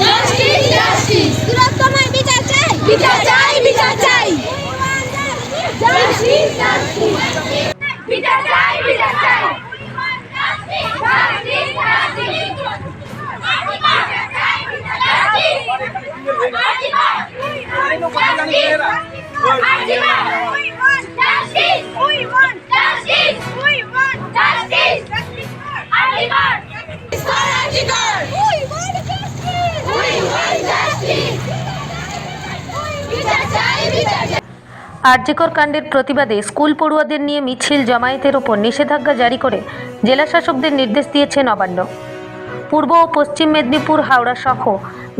Justice justice তিলোত্তমার বিচার চাই বিচার চাই বিচার চাই জাস্টিস জাস্টিস বিচার চাই বিচার চাই জাস্টিস জাস্টিস আরজিকর কাণ্ডের প্রতিবাদে স্কুল পড়ুয়াদের নিয়ে মিছিল জমায়েতের ওপর নিষেধাজ্ঞা জারি করে জেলাশাসকদের নির্দেশ দিয়েছে নবান্ন পূর্ব ও পশ্চিম মেদিনীপুর, হাওড়া সহ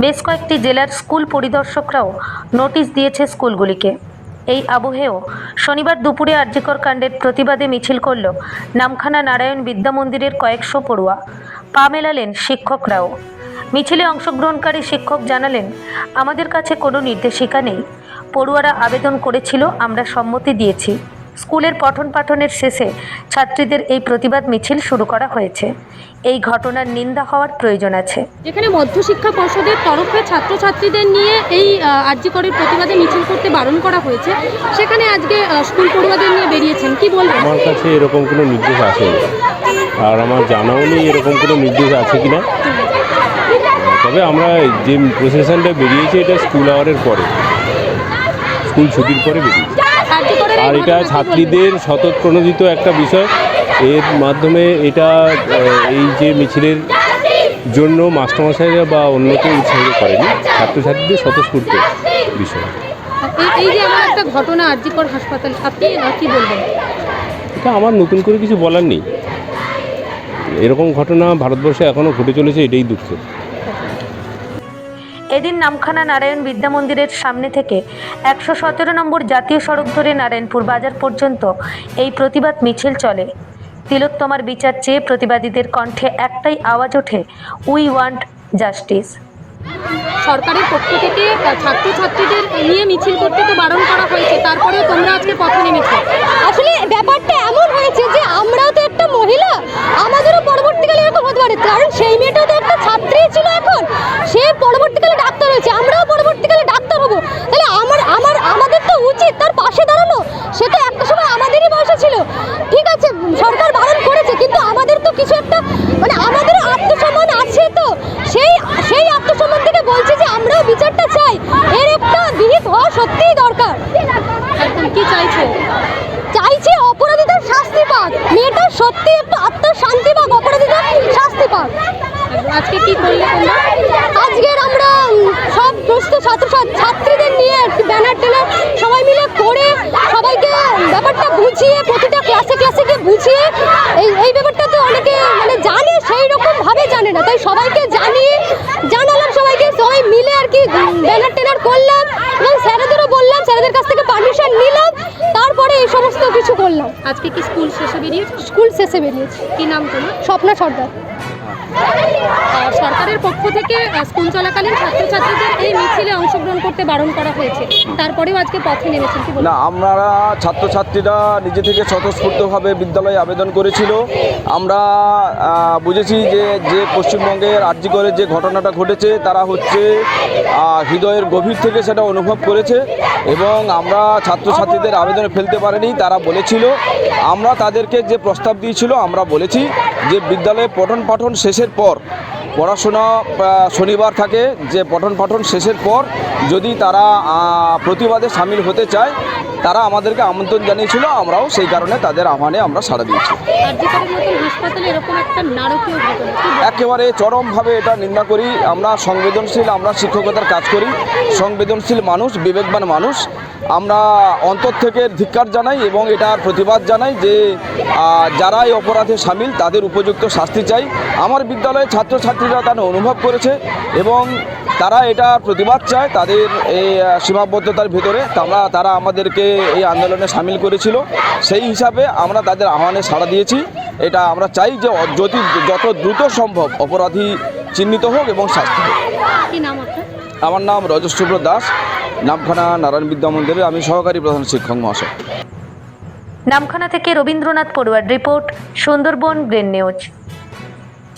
বেশ কয়েকটি জেলার স্কুল পরিদর্শকরাও নোটিশ দিয়েছে স্কুলগুলিকে। এই আবহেও শনিবার দুপুরে আরজিকর কাণ্ডের প্রতিবাদে মিছিল করল নামখানা নারায়ণ বিদ্যা মন্দিরের কয়েকশো পড়ুয়া। পা মেলালেন শিক্ষকরাও। মিছিলে অংশগ্রহণকারী শিক্ষক জানালেন, আমাদের কাছে কোনো নির্দেশিকা নেই। পড়ুয়ারা আবেদন করেছিল আমরা সম্মতি দিয়েছি। স্কুলের পঠন পাঠনের শেষে ছাত্রীদের এই প্রতিবাদ মিছিল শুরু করা হয়েছে। এই ঘটনার নিন্দা হওয়ার প্রয়োজন আছে। যেখানে মধ্যশিক্ষা পর্ষদের তরফে ছাত্রছাত্রীদের নিয়ে এই আর্যিকরের প্রতিবাদে মিছিল করতে বারণ করা হয়েছে। সেখানে আজকে স্কুল পড়ুয়াদের নিয়ে বেরিয়েছেন। কি বলবেন? আমার কাছে এরকম কোনো নির্দেশ আসেনি আর আমার জানাও নেই এরকম কোনো নির্দেশ আছে কি না তবে আমরা যে প্রসেশনটা বেরিয়েছে এটা স্কুল আওয়ারের পরে। স্কুল ছুটির পরে বেরিয়েছে আর এটা ছাত্রীদের শতপ্রণোদিত একটা বিষয়। এর মাধ্যমে এটা এই যে মিছিলের জন্য মাস্টারমশাইরা বা অন্য কেউ উৎসাহিত করেনি ছাত্রছাত্রীদের স্বতঃস্ফূর্ত বিষয়। এই যে এমন একটা ঘটনা হাসপাতাল আপনি কি বলবেন? এটা আমার নতুন করে কিছু বলার নেই। এরকম ঘটনা ভারতবর্ষে এখনও ঘটে চলেছে এটাই দুঃখের। এদিন নামখানা নারায়ণ বিদ্যা মন্দিরের সামনে থেকে একশো সতেরো নম্বর জাতীয় সড়ক ধরে নারায়ণপুর বাজার পর্যন্ত এই প্রতিবাদ মিছিল চলে। তিলোত্তমার বিচার চেয়ে প্রতিবাদীদের কণ্ঠে একটাই আওয়াজ ওঠে উই ওয়ান্ট জাস্টিস সরকারের পক্ষ থেকে ছাত্রছাত্রীদের নিয়ে মিছিল করতে তো বারণ করা হয়েছে তারপরেও তোমরা আজকে পথে নেমেছো। আসলে ব্যাপারটা এমন হয়েছে যে আমরাও তো একটা মহিলা আমাদেরও পরবর্তীকালে এরকম হতে পারে কারণ সেই মেয়েটাও তো একটা ছাত্রী ছিল এখন। পরবর্তীকালে ডাক্তার হয়েছে আমরাও পরবর্তীকালে ডাক্তার হব। তাহলে আমার আমার আমাদের তো উচিত তার পাশে দাঁড়ানো। সে তো একটা সময় আমাদেরই বয়সে ছিল। ঠিক আছে সরকার বারণ করেছে কিন্তু আমাদের তো কিছু একটা মানে আমাদেরও আত্মসম্মান আছে তো। সেই সেই আত্মসম্মান থেকে বলছি যে আমরাও বিচারটা চাই। এর একটা বিহিত হওয়া সত্যিই দরকার। কি চাইছো? চাইছি অপরাধীদের শাস্তি পাক। মেয়েটা সত্যি একটু আত্মার শান্তি পাক অপরাধীদের শাস্তি পাক একদম। আজকে কি করলে তোমরা আজকের আমরা উম, সব দুস্থ ছাত্র ছাত্র- ছাত্রীদের নিয়ে একটি ব্যানার ট্যানার সবাই মিলে করে সবাইকে ব্যাপারটা বুঝিয়ে প্রতিটা ক্লাসে ক্লাসে গিয়ে বুঝিয়ে এই এই ব্যাপারটা তো অনেকে মানে জানে সেই রকম ভাবে জানে না তাই সবাইকে জানিয়ে জানালাম সবাইকে সবাই মিলে আর কি ব্যানার ট্যানার করলাম এবং স্যারেদেরও বললাম স্যারেদের কাছ থেকে পারমিশন নিলাম তারপরে এই সমস্ত কিছু করলাম। আজকে কি স্কুল শেষে বেরিয়েছে? স্কুল শেষে বেরিয়েছি। কি নাম তোমার? স্বপ্না সর্দার। সরকারের পক্ষ থেকে স্কুল চলাকালীন ছাত্রছাত্রীদের এই মিছিলে অংশগ্রহণ করতে বারণ করা হয়েছে। তারপরেও আজকে পথে নেমেছেন, কি না, আমরা ছাত্রছাত্রীরা নিজে থেকে স্বতঃস্ফূর্তভাবে বিদ্যালয়ে আবেদন করেছিল। আমরা বুঝেছি যে যে পশ্চিমবঙ্গের আর্যিকরে যে ঘটনাটা ঘটেছে, তারা হচ্ছে হৃদয়ের গভীর থেকে সেটা অনুভব করেছে এবং আমরা ছাত্রছাত্রীদের আবেদনে ফেলতে পারিনি, তারা বলেছিল। আমরা তাদেরকে যে প্রস্তাব দিয়েছিল, আমরা বলেছি যে, বিদ্যালয়ে পঠন পাঠন শেষের পর পড়াশোনা শনিবার থাকে যে পঠন পাঠন শেষের পর যদি তারা প্রতিবাদে সামিল হতে চায় তারা আমাদেরকে আমন্ত্রণ জানিয়েছিল আমরাও সেই কারণে তাদের আহ্বানে আমরা সাড়া দিয়েছি? একেবারে চরমভাবে এটা নিন্দা করি। আমরা সংবেদনশীল আমরা শিক্ষকতার কাজ করি। সংবেদনশীল মানুষ বিবেকবান মানুষ। আমরা অন্তর থেকে ধিক্কার জানাই এবং এটার প্রতিবাদ জানাই যে যারা এই অপরাধে সামিল তাদের উপযুক্ত শাস্তি চাই। আমার বিদ্যালয়ে বিদ্যালয়ের ছাত্রছাত্রীরা তারা অনুভব করেছে এবং তারা এটা প্রতিবাদ চায় তাদের এই সীমাবদ্ধতার ভিতরে। আমরা তারা আমাদেরকে এই আন্দোলনে সামিল করেছিল। সেই হিসাবে আমরা তাদের আহ্বানে সাড়া দিয়েছি। এটা আমরা চাই যে যদি যত দ্রুত সম্ভব অপরাধী চিহ্নিত হোক এবং শাস্তি হোক। আমার নাম রজশুভ্র দাস। নামখানা নারায়ণ বিদ্যা মন্দিরে আমি সহকারী প্রধান শিক্ষক মহাশয়। নামখানা থেকে Rabindranath পড়ুয়ার report Sundarban green news.